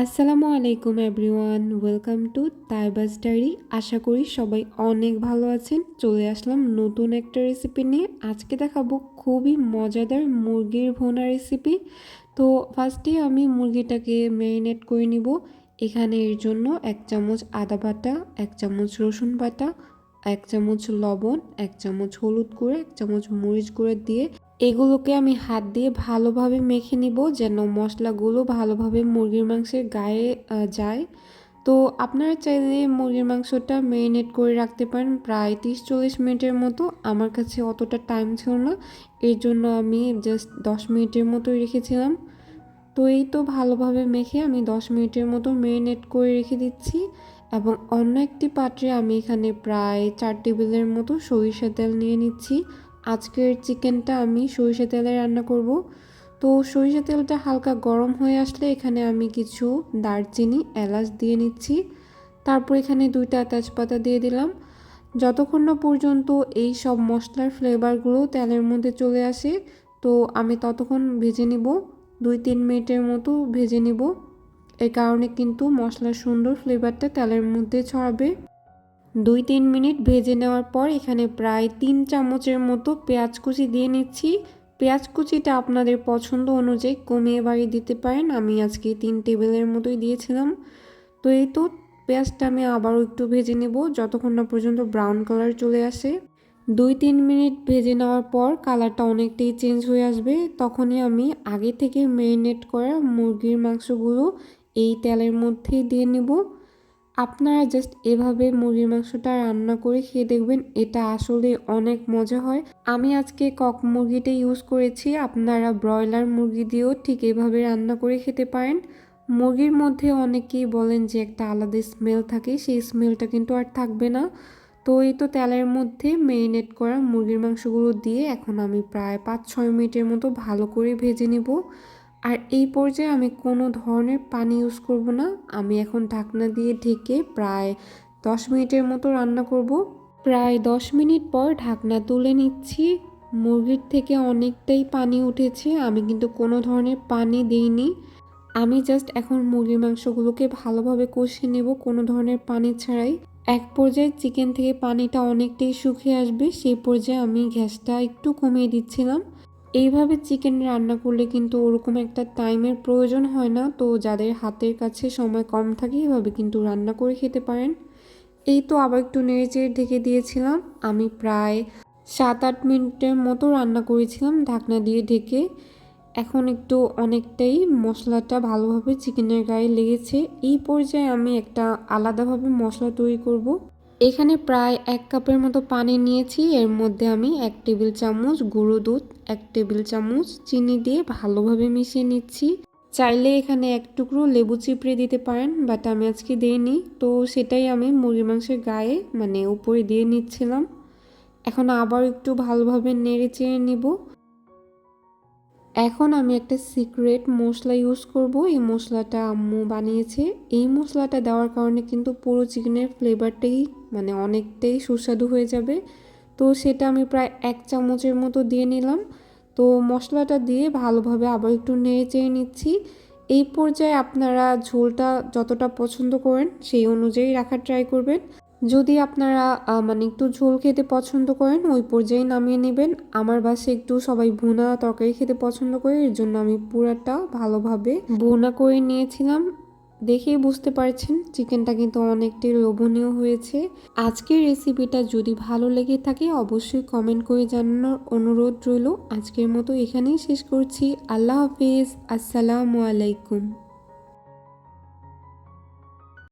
আসসালামু আলাইকুম everyone, welcome to তাইবাস diary আশা করি সবাই অনেক ভালো আছেন। চলে আসলাম নতুন একটা রেসিপি নিয়ে। আজকে দেখাবো খুবই মজাদার মুরগির ভোনা রেসিপি তো ফার্স্টে আমি মুরগিটাকে ম্যারিনেট করে নিব। এখানে এর জন্য এক চামচ আদা বাটা, এক চামচ রসুন বাটা, এক চামচ লবণ, এক চামচ হলুদ গুঁড়ো, এক চামচ মরিচ গুঁড়ো দিয়ে এগুলোকে আমি হাত দিয়ে ভালোভাবে মেখে নিব যেন মশলাগুলো ভালোভাবে মুরগির মাংসের গায়ে যায়। তো আপনারা চাইলে মুরগির মাংসটা ম্যারিনেট করে রাখতে পারেন প্রায় তিরিশ চল্লিশ মিনিটের মতো। আমার কাছে অতটা টাইম ছিল না, এর জন্য আমি জাস্ট দশ মিনিটের মতোই রেখেছিলাম। তো এই তো ভালোভাবে মেখে আমি দশ মিনিটের মতো ম্যারিনেট করে রেখে দিচ্ছি এবং অন্য একটি পাত্রে আমি এখানে প্রায় চার টেবিলের মতো সরিষা তেল নিয়ে নিচ্ছি। আজকের চিকেনটা আমি সরিষা তেলে রান্না করব। তো সরিষা তেলটা হালকা গরম হয়ে আসলে এখানে আমি কিছু দারচিনি এলাচ দিয়ে নিচ্ছি। তারপর এখানে দুইটা তেজপাতা দিয়ে দিলাম। যতক্ষণ না পর্যন্ত এই সব মশলার ফ্লেভারগুলো তেলের মধ্যে চলে আসে, তো আমি ততক্ষণ ভেজে নিব। দুই তিন মিনিটের মতো ভেজে নিব। এই কারণে কিন্তু মশলার সুন্দর ফ্লেভারটা তেলের মধ্যে ছড়াবে। দুই তিন মিনিট ভেজে নেওয়ার পর এখানে প্রায় তিন চামচের মতো পেঁয়াজ কুচি দিয়ে নিচ্ছি। পেঁয়াজ কুচিটা আপনাদের পছন্দ অনুযায়ী কমিয়ে বাড়িয়ে দিতে পারেন। আমি আজকে তিন টেবিলের মতোই দিয়েছিলাম। তো এই তো, পেঁয়াজটা আমি আবারও একটু ভেজে নেব যতক্ষণ না পর্যন্ত ব্রাউন কালার চলে আসে। দুই তিন মিনিট ভেজে নেওয়ার পর কালারটা অনেকটাই চেঞ্জ হয়ে আসবে। তখনই আমি আগে থেকে ম্যারিনেট করা মুরগির মাংসগুলো এই তেলের মধ্যেই দিয়ে নেব। আপনারা জাস্ট এভাবে মুরগির মাংসটা রান্না করে খেয়ে দেখবেন, এটা আসলে অনেক মজা হয়। আমি আজকে কক মুরগিটা ইউজ করেছি, আপনারা ব্রয়লার মুরগি দিয়েও ঠিক এভাবে রান্না করে খেতে পারেন। মুরগির মধ্যে অনেকেই বলেন যে একটা আলাদা স্মেল থাকে, সেই স্মেলটা কিন্তু আর থাকবে না। তো এই তো তেলের মধ্যে মেরিনেট করা মুরগির মাংসগুলো দিয়ে এখন আমি প্রায় পাঁচ ছয় মিনিটের মতো ভালো করে ভেজে নেব। আর এই পর্যায়ে আমি কোনো ধরনের পানি ইউজ করব না। আমি এখন ঢাকনা দিয়ে ঢেকে প্রায় দশ মিনিটের মতো রান্না করব। প্রায় দশ মিনিট পর ঢাকনা তুলে নিচ্ছি। মুরগির থেকে অনেকটাই পানি উঠেছে। আমি কিন্তু কোনো ধরনের পানি দিইনি। আমি জাস্ট এখন মুরগির মাংসগুলোকে ভালোভাবে কষিয়ে নেব কোনো ধরনের পানি ছাড়াই। এক পর্যায়ে চিকেন থেকে পানিটা অনেকটাই শুকিয়ে আসবে। সেই পর্যায়ে আমি গ্যাসটা একটু কমিয়ে দিচ্ছিলাম। এইভাবে চিকেন রান্না করলে কিন্তু ওরকম একটা টাইমের প্রয়োজন হয় না। তো যাদের হাতের কাছে সময় কম থাকে, এভাবে কিন্তু রান্না করে খেতে পারেন। এই তো আবার একটু নেড়েচেড়ে ঢেকে দিয়েছিলাম। আমি প্রায় সাত আট মিনিটের মতো রান্না করেছিলাম ঢাকনা দিয়ে ঢেকে। এখন একটু অনেকটাই মশলাটা ভালোভাবে চিকেনের গায়ে লেগেছে। এই পর্যায়ে আমি একটা আলাদাভাবে মশলা তৈরি করব। এখানে প্রায় এক কাপের মতো পানি নিয়েছি। এর মধ্যে আমি এক টেবিল চামচ গুঁড়ো দুধ, এক টেবিল চামচ চিনি দিয়ে ভালোভাবে মিশিয়ে নিচ্ছি। চাইলে এখানে এক টুকরো লেবু চিপড়ে দিতে পারেন বাট আমি আজকে দিইনি। তো সেটাই আমি মুরগির মাংসের গায়ে মানে উপরে দিয়ে নিচ্ছিলাম। এখন আবার একটু ভালোভাবে নেড়ে চেড়ে নিব। এখন আমি একটা সিক্রেট মশলা ইউজ করব। এই মশলাটা আম্মু বানিয়েছে। এই মশলাটা দেওয়ার কারণে কিন্তু পুরো চিকেনের ফ্লেভারটাই মানে অনেকটাই সুস্বাদু হয়ে যাবে। তো সেটা আমি প্রায় এক চামচের মতো দিয়ে নিলাম। তো মশলাটা দিয়ে ভালোভাবে আবার একটু নেড়ে চেড়ে নিচ্ছি। এই পর্যায়ে আপনারা ঝোলটা যতটা পছন্দ করেন সেই অনুযায়ী রাখার ট্রাই করবেন। যদি আপনারা মানে একটু ঝোল খেতে পছন্দ করেন, ওই পর্যায়ে নামিয়ে নেবেন। আমার বাসে একটু সবাই ভুনা তরকারি খেতে পছন্দ করে, এর জন্য আমি পুরাটা ভালোভাবে ভুনা করে নিয়েছিলাম। দেখেই বুঝতে পারছেন, চিকেনটা কিন্তু অনেকটাই লোভনীয় হয়েছে। আজকের রেসিপিটা যদি ভালো লেগে থাকে, অবশ্যই কমেন্ট করে জানানোর অনুরোধ রইল। আজকের মতো এখানেই শেষ করছি। আল্লাহ হাফিজ। আসসালামু আলাইকুম।